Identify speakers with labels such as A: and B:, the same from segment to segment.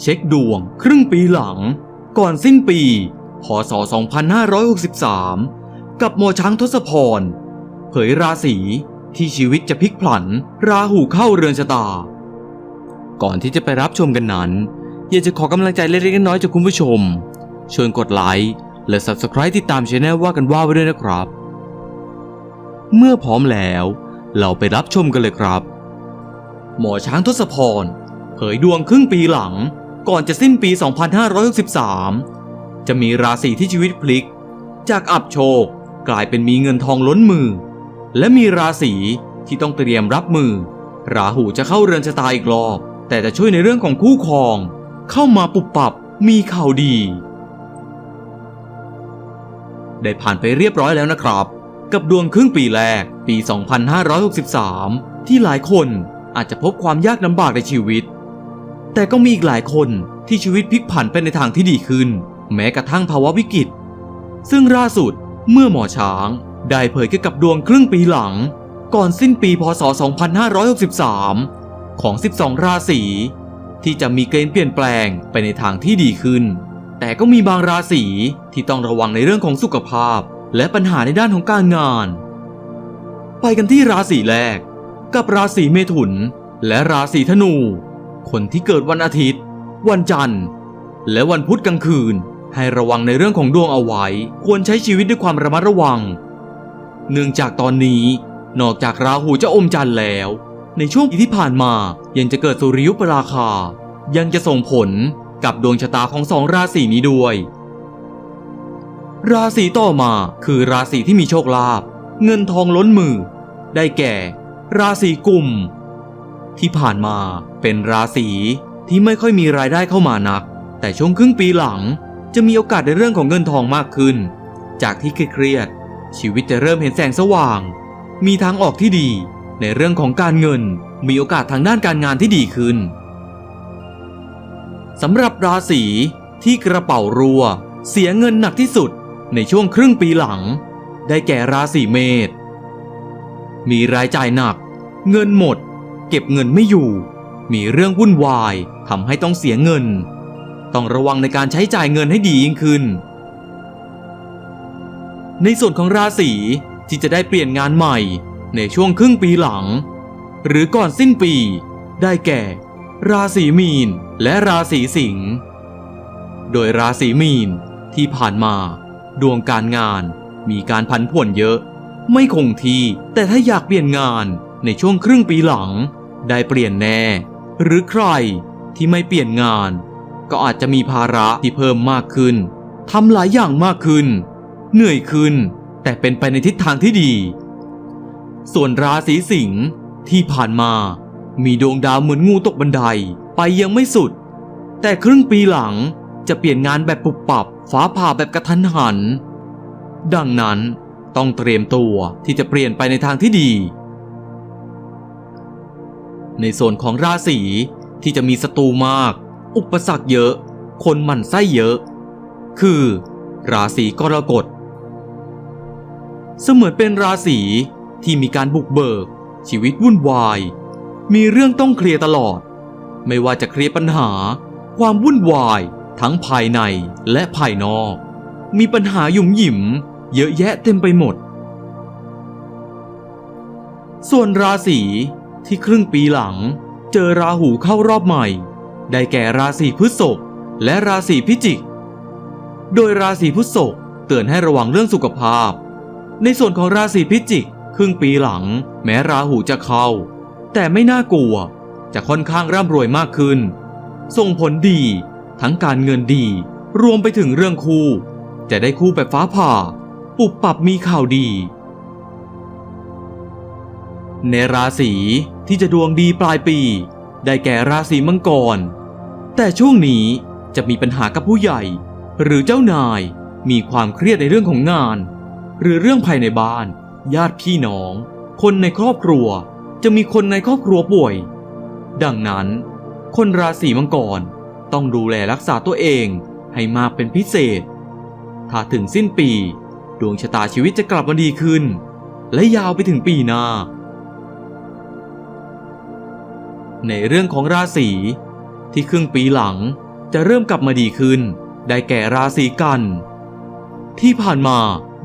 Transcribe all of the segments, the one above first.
A: เช็คดวงครึ่งปีหลัง ก่อนสิ้นปี พศ 2563 กับหมอช้างทศพร เผยราศีที่ชีวิตจะพลิกผัน ราหูเข้าเรือนชะตา ก่อนที่จะไปรับชมกันนั้น อยากจะขอกำลังใจเล็กๆน้อยๆจากคุณผู้ชมชิญกดไลค์และ Subscribe ติดตามช anel ว่ากันว่าไว้ด้วยนะครับ เมื่อพร้อมแล้ว เราไปรับชมกันเลยครับ หมอช้างทศพร เผยดวงครึ่งปีหลัง ก่อนจะสิ้นปี 2563 จะมีราศีที่ชีวิตพลิก จากอับโชคกลายเป็นมีเงินทองล้นมือ และมีราศีที่ต้องเตรียมรับมือ ราหูจะเข้าเรือนชะตาอีกรอบ แต่จะช่วยในเรื่องของคู่ครอง เข้ามาปุบปับมีข่าวดี ได้ผ่านไปเรียบร้อยแล้วนะครับ กับดวงครึ่งปีแรกปี 2563 ที่หลายคนอาจจะพบความยากลำบากในชีวิต แต่ก็มีอีกหลายคนที่ชีวิตพลิกผันไปในทางที่ดีขึ้น แม้กระทั่งภาวะวิกฤต ซึ่งล่าสุดเมื่อหมอช้าง ได้เผยเกี่ยวกับดวงครึ่งปีหลัง ก่อนสิ้นปีพศ 2563 ของ 12 ราศีที่จะมีเกณฑ์เปลี่ยนแปลงไปในทางที่ดีขึ้น แต่ก็มีบางราศีที่ต้องระวังในเรื่องของสุขภาพ และปัญหาในด้านของการงาน ไปกันที่ราศีแรก กับราศีเมถุน และราศีธนู คนที่เกิดวันอาทิตย์ วันจันทร์ และวันพุธกลางคืน ให้ระวังในเรื่องของดวงเอาไว้ ควรใช้ชีวิตด้วยความระมัดระวัง เนื่องจากตอนนี้ นอกจากราหูจะอมจันทร์แล้ว ในช่วงที่ผ่านมายังจะเกิดสุริยุปราคา ยังจะส่งผลกับดวงชะตาของสองราศีนี้ด้วย ราศีต่อมาคือราศีที่มีโชคลาภเงินทองล้นมือ ได้แก่ ราศีกุม ที่ผ่านมาเป็นราศีที่ไม่ค่อยมีรายได้เข้ามานัก แต่ช่วงครึ่งปีหลัง จะมีโอกาสในเรื่องของเงินทองมากขึ้น จากที่เครียดชีวิตจะเริ่มเห็นแสงสว่าง มีทางออกที่ดี ในเรื่องของการเงิน มีโอกาสทางด้านการงานที่ดีขึ้นสำหรับราศีที่กระเป๋ารัว เสียเงินหนักที่สุดในช่วงครึ่งปีหลัง ได้แก่ราศีเมษมีรายจ่ายหนัก เงินหมด เก็บเงินไม่อยู่ มีเรื่องวุ่นวายทำให้ต้องเสียเงิน ต้องระวังในการใช้จ่ายเงินให้ดียิ่งขึ้น ในส่วนของราศีที่จะได้เปลี่ยนงานใหม่ในช่วงครึ่งปีหลัง หรือก่อนสิ้นปี ได้แก่ ราศีมีน และราศีสิงห์โดยราศีมีนที่ผ่านมา ดวงการงานมีการพันผวนเยอะ ไม่คงที่แต่ถ้าอยากเปลี่ยนงาน ในช่วงครึ่งปีหลัง ได้เปลี่ยนแน่ หรือใครที่ไม่เปลี่ยนงาน ก็อาจจะมีภาระที่เพิ่มมากขึ้นทำหลายอย่างมากขึ้น เหนื่อยขึ้น แต่เป็นไปในทิศทางที่ดี ส่วนราศีสิงห์ที่ผ่านมามีดวงดาวเหมือนงูตกบันไดไปยังไม่สุด แต่ครึ่งปีหลังจะเปลี่ยนงานแบบปุบปับฟ้าผ่าแบบกระทันหัน ดังนั้นต้องเตรียมตัวที่จะเปลี่ยนไปในทางที่ดี ในส่วนของราศีที่จะมีศัตรูมาก อุปสรรคเยอะ คนหมั่นไส้เยอะ คือ ราศีกรกฎ เสมือนเป็นราศีที่มีการบุกเบิก ชีวิตวุ่นวาย มีเรื่องต้องเคลียร์ตลอด ไม่ว่าจะเคลียร์ปัญหา ความวุ่นวายทั้งภายในและภายนอก มีปัญหาหยุ่มหยิม เยอะแยะเต็มไปหมด ส่วนราศี ที่ครึ่งปีหลัง เจอราหูเข้ารอบใหม่ ได้แก่ราศีพฤษภและราศีพิจิก โดยราศีพฤษภเตือนให้ระวังเรื่องสุขภาพ ในส่วนของราศีพิจิก ครึ่งปีหลัง แม้ราหูจะเข้า แต่ไม่น่ากลัว จะค่อนข้างร่ำรวยมากขึ้น ส่งผลดี ทั้งการเงินดี รวมไปถึงเรื่องคู่ จะได้คู่แบบฟ้าผ่า ปุบปับมีข่าวดี ในราศีที่จะดวงดีปลายปี ได้แก่ราศีมังกร แต่ช่วงนี้จะมีปัญหากับผู้ใหญ่ หรือเจ้านายมีความเครียดในเรื่องของงาน หรือเรื่องภายในบ้าน ญาติพี่น้อง คนในครอบครัว จะมีคนในครอบครัวป่วย ดังนั้น คนราศีมังกรต้องดูแลรักษาตัวเองให้มากเป็นพิเศษ ถ้าถึงสิ้นปี ดวงชะตาชีวิตจะกลับมาดีขึ้น และยาวไปถึงปีหน้า ในเรื่องของราศีที่ครึ่งปีหลังจะเริ่มกลับมาดีขึ้น ได้แก่ราศีกัน ที่ผ่านมา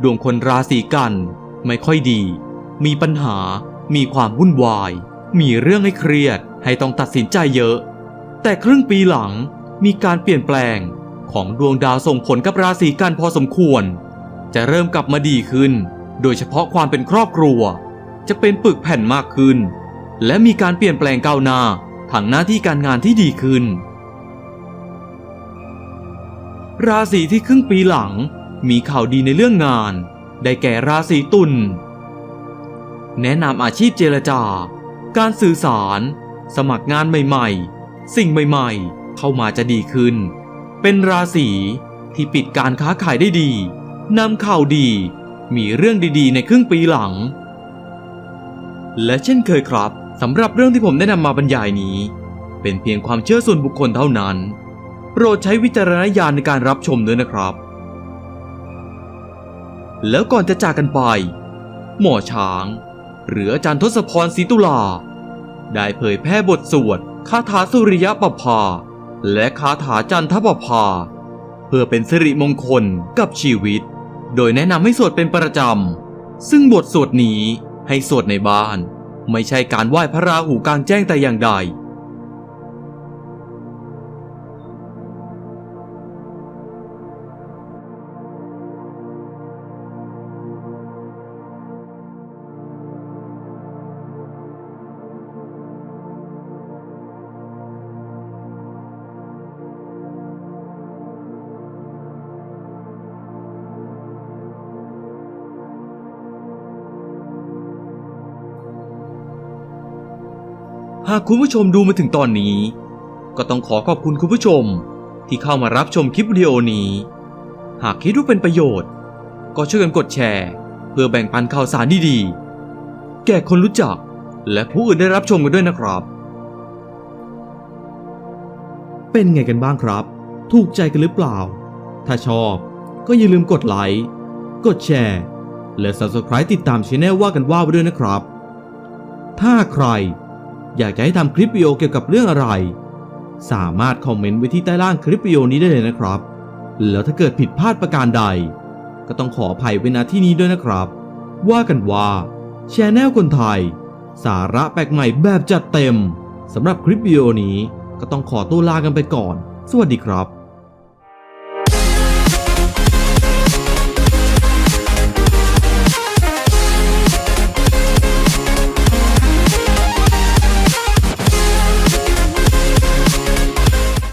A: ดวงคนราศีกันไม่ค่อยดี มีปัญหา มีความวุ่นวาย มีเรื่องให้เครียดให้ต้องตัดสินใจเยอะ แต่ครึ่งปีหลังมีการเปลี่ยนแปลงของดวงดาวส่งผลกับราศีกันพอสมควร จะเริ่มกลับมาดีขึ้น โดยเฉพาะความเป็นครอบครัว จะเป็นปึกแผ่นมากขึ้น และมีการเปลี่ยนแปลงก้าวหน้าทางหน้าที่การงานที่ดีขึ้น ราศีที่ครึ่งปีหลังมีข่าวดีในเรื่องงาน ได้แก่ราศีตุลแนะนำอาชีพเจรจา การสื่อสาร สมัครงานใหม่ๆ สิ่งใหม่ๆ เข้ามาจะดีขึ้น เป็นราศีที่ปิดการค้าขายได้ดีนำข่าวดี มีเรื่องดีๆ ในครึ่งปีหลัง และเช่นเคยครับ สำหรับเรื่องที่ผมได้นำมาบรรยายนี้ เป็นเพียงความเชื่อส่วนบุคคลเท่านั้น โปรดใช้วิจารณญาณในการรับชมด้วยนะครับ แล้วก่อนจะจากกันไป หมอช้าง หรืออาจารย์ทศพรศรีตุลา ได้เผยแพร่บทสวดคาถาสุริยปภา และคาถาจันทปภา เพื่อเป็นสิริมงคลกับชีวิต โดยแนะนำให้สวดเป็นประจำ ซึ่งบทสวดนี้ให้สวดในบ้าน ไม่ใช่การไหว้พระราหูกลางแจ้งแต่อย่างใด หากคุณผู้ชมดูมาถึงตอนนี้ ก็ต้องขอขอบคุณคุณผู้ชมที่เข้ามารับชมคลิปวิดีโอนี้ หากคิดว่าเป็นประโยชน์ ก็ช่วยกันกดแชร์ เพื่อแบ่งปันข่าวสารดีๆ แก่คนรู้จัก และผู้อื่นได้รับชมกันด้วยนะครับ
B: เป็นไงกันบ้างครับ ถูกใจกันหรือเปล่า ถ้าชอบก็อย่าลืมกดไลค์กดแชร์ และ Subscribe ติดตามช anel ว่ากันว่าไปด้วยนะครับ ถ้าใคร อยากจะให้ทำคลิปวิดีโอเกี่ยวกับเรื่องอะไร สามารถคอมเมนต์ไว้ที่ใต้ล่างคลิปวิดีโอนี้ได้เลยนะครับ แล้วถ้าเกิดผิดพลาดประการใด ก็ต้องขออภัยไว้ณที่นี้ด้วยนะครับ ว่ากันว่าชาแนลคนไทย สาระแปลกใหม่แบบจัดเต็มสำหรับคลิปวิดีโอนี้ก็ต้องขอตัวลากันไปก่อน สวัสดีครับ